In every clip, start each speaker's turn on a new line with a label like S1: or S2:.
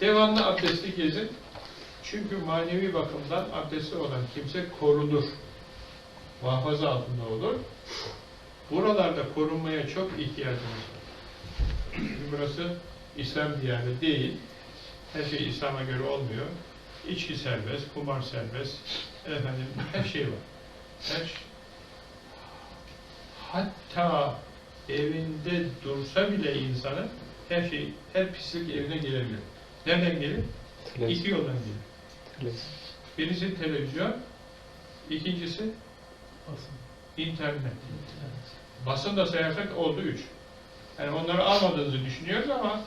S1: Devamlı abdestli gezin. Çünkü manevi bakımdan abdestli olan kimse korunur. Muhafaza altında olur. Buralarda korunmaya çok ihtiyacımız var. Burası İslam diyarı değil. Her şey İslam'a göre olmuyor. İçki serbest, kumar serbest, efendim her şey var. Her şey. Hatta evinde dursa bile insanın her şey, her pislik evine gelebilir. Nereden gelir? İki yoldan gelir. Birisi televizyon, ikincisi internet. Basın da sayarsak oldu üç. Yani onları almadığınızı düşünüyoruz ama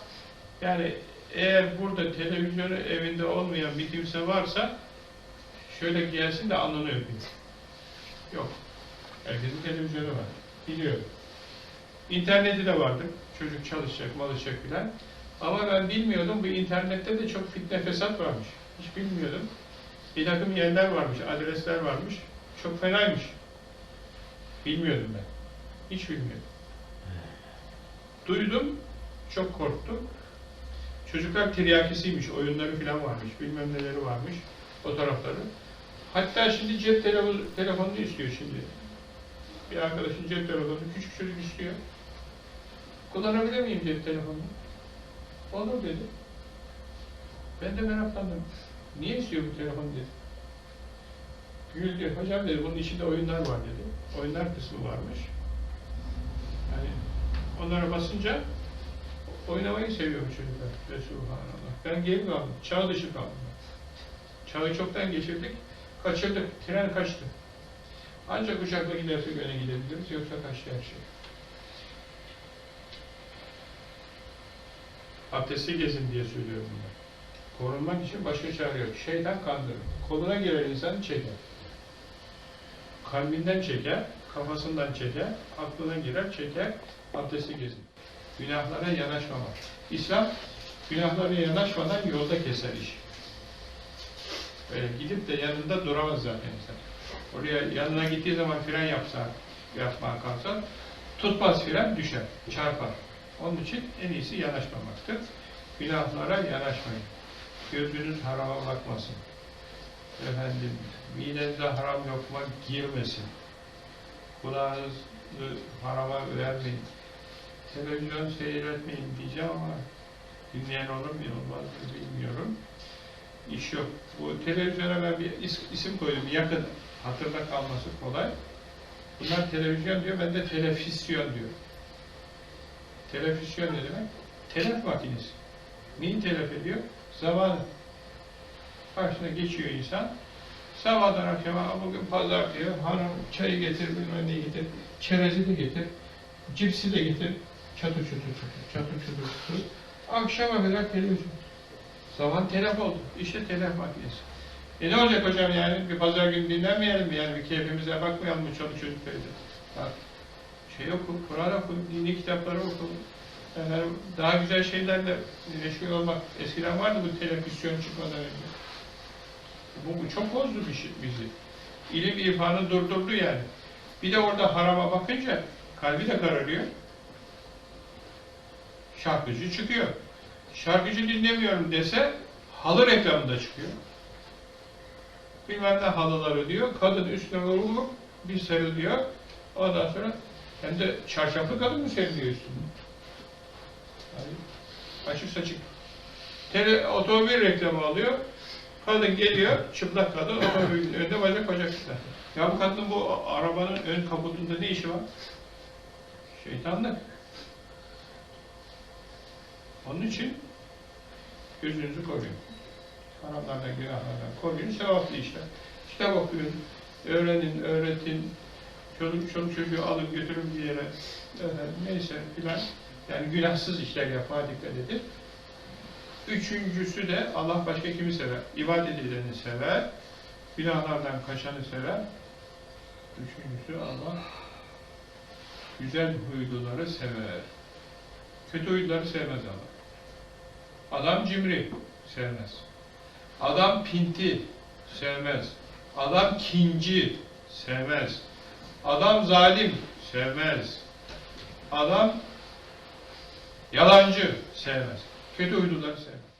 S1: yani eğer burada televizyonu evinde olmayan bir kimse varsa şöyle gelsin de öpeyim. Yok. Herkesin televizyonu var. Biliyorum. İnterneti de vardı. Çocuk çalışacak, malışacak filan. Ama ben bilmiyordum bu internette de çok fitne fesat varmış. Hiç bilmiyordum. Bir takım yerler varmış, adresler varmış. Çok fenaymış. Bilmiyordum ben. Hiç bilmiyordum. Duydum, çok korktum. Çocuklar tiryakisiymiş, oyunları falan varmış, bilmem neleri varmış, fotoğrafları. Hatta şimdi cep telefonu, telefonunu istiyor şimdi. Bir arkadaşın cep telefonunu küçük çocuk istiyor. Kullanabilir miyim cep telefonunu? Olur dedi. Ben de meraklandım. Niye istiyor bu telefonu dedi. Güldü. Hocam dedi bunun içinde oyunlar var dedi. Oyunlar kısmı varmış. Yani onlara basınca oynamayı seviyor bu çocuklar. Resulullah. Ben geri kaldım. Çağ dışı kaldım. Çağı çoktan geçirdik. Kaçırdık. Tren kaçtı. Ancak uçakla gidersek öne gidebiliriz. Yoksa kaçtı her şey. Abdestli gezin diye söylüyorum bunu. Korunmak için başka çare yok. Şeytan kandırır. Koluna girer insanı çeker. Kalbinden çeker, kafasından çeker, aklına girer, çeker, abdestli gezin. Günahlara yanaşmamak. İslam, günahlara yanaşmadan yolda keser iş. Böyle gidip de yanında duramaz zaten insan. Oraya yanına gittiği zaman fren yapsa, yapmaya kalksa, tutmaz fren düşer, çarpar. Onun için en iyisi yanaşmamaktır. Günahlara yanaşmayın. Gözünüz harama bakmasın. Efendim, midenize haram lokma girmesin. Kulağınızı harama vermeyin. Televizyon seyretmeyin diyeceğim ama dinleyen olur mu olmaz mı bilmiyorum. İş yok. Bu televizyona ben bir is- isim koydum. Yakın. Hatırda kalması kolay. Bunlar televizyon diyor, ben de telefisyon diyor. Telefisyon ne demek? Telef makinesi. Neyi telef ediyor? Zamanı. Karşına geçiyor insan. Sabahdan akşama bugün pazar diyor. Hanım çayı getir, bilmem neyi getir. Çerezi de getir. Cipsi de getir. Çatır çatır çatır, çatır çatır çatır. Akşama kadar televizyon. Zaman telef oldu. İşte telef makinesi. E ne olacak hocam yani? Bir pazar günü dinlenmeyelim mi? Yani bir keyfimize bakmayalım mı çoluk çocuk evde? Bak, şey oku, Kur'an oku, dini kitapları oku. Yani daha güzel şeylerle meşgul olmak. Eskiden vardı bu televizyon çıkmadan önce. Bu, bu çok bozdu bir şey, bizi. İlim irfanı durdurdu yani. Bir de orada harama bakınca kalbi de kararıyor. Şarkıcı çıkıyor. Şarkıcı dinlemiyorum dese halı reklamında çıkıyor. Bilmem ne halıları diyor. Kadın üstüne vurulup bir sarılıyor. Ondan sonra hem de çarşaflı kadın mı seriliyor üstüne? Yani açık saçık. Tele, otomobil reklamı alıyor. Kadın geliyor, çıplak kadın, otomobilin önünde bacak bacak üstüne. Ya bu kadının bu arabanın ön kaputunda ne işi var? Şeytanlık. Onun için gözünüzü koruyun. Haramlardan, günahlardan koruyun, sevaplı işler. Kitap okuyun, öğrenin, öğretin, çoluk, çoluk çocuğu alın götürün bir yere, efendim, neyse filan. Yani günahsız işler yapmaya dikkat edin. Üçüncüsü de Allah başka kimi sever? İbadet edeni sever, günahlardan kaçanı sever. Üçüncüsü Allah güzel huyluları sever. Kötü huyluları sevmez Allah. Adam cimri, sevmez. Adam pinti, sevmez. Adam kinci, sevmez. Adam zalim, sevmez. Adam yalancı, sevmez. Kötü huyluları sevmez.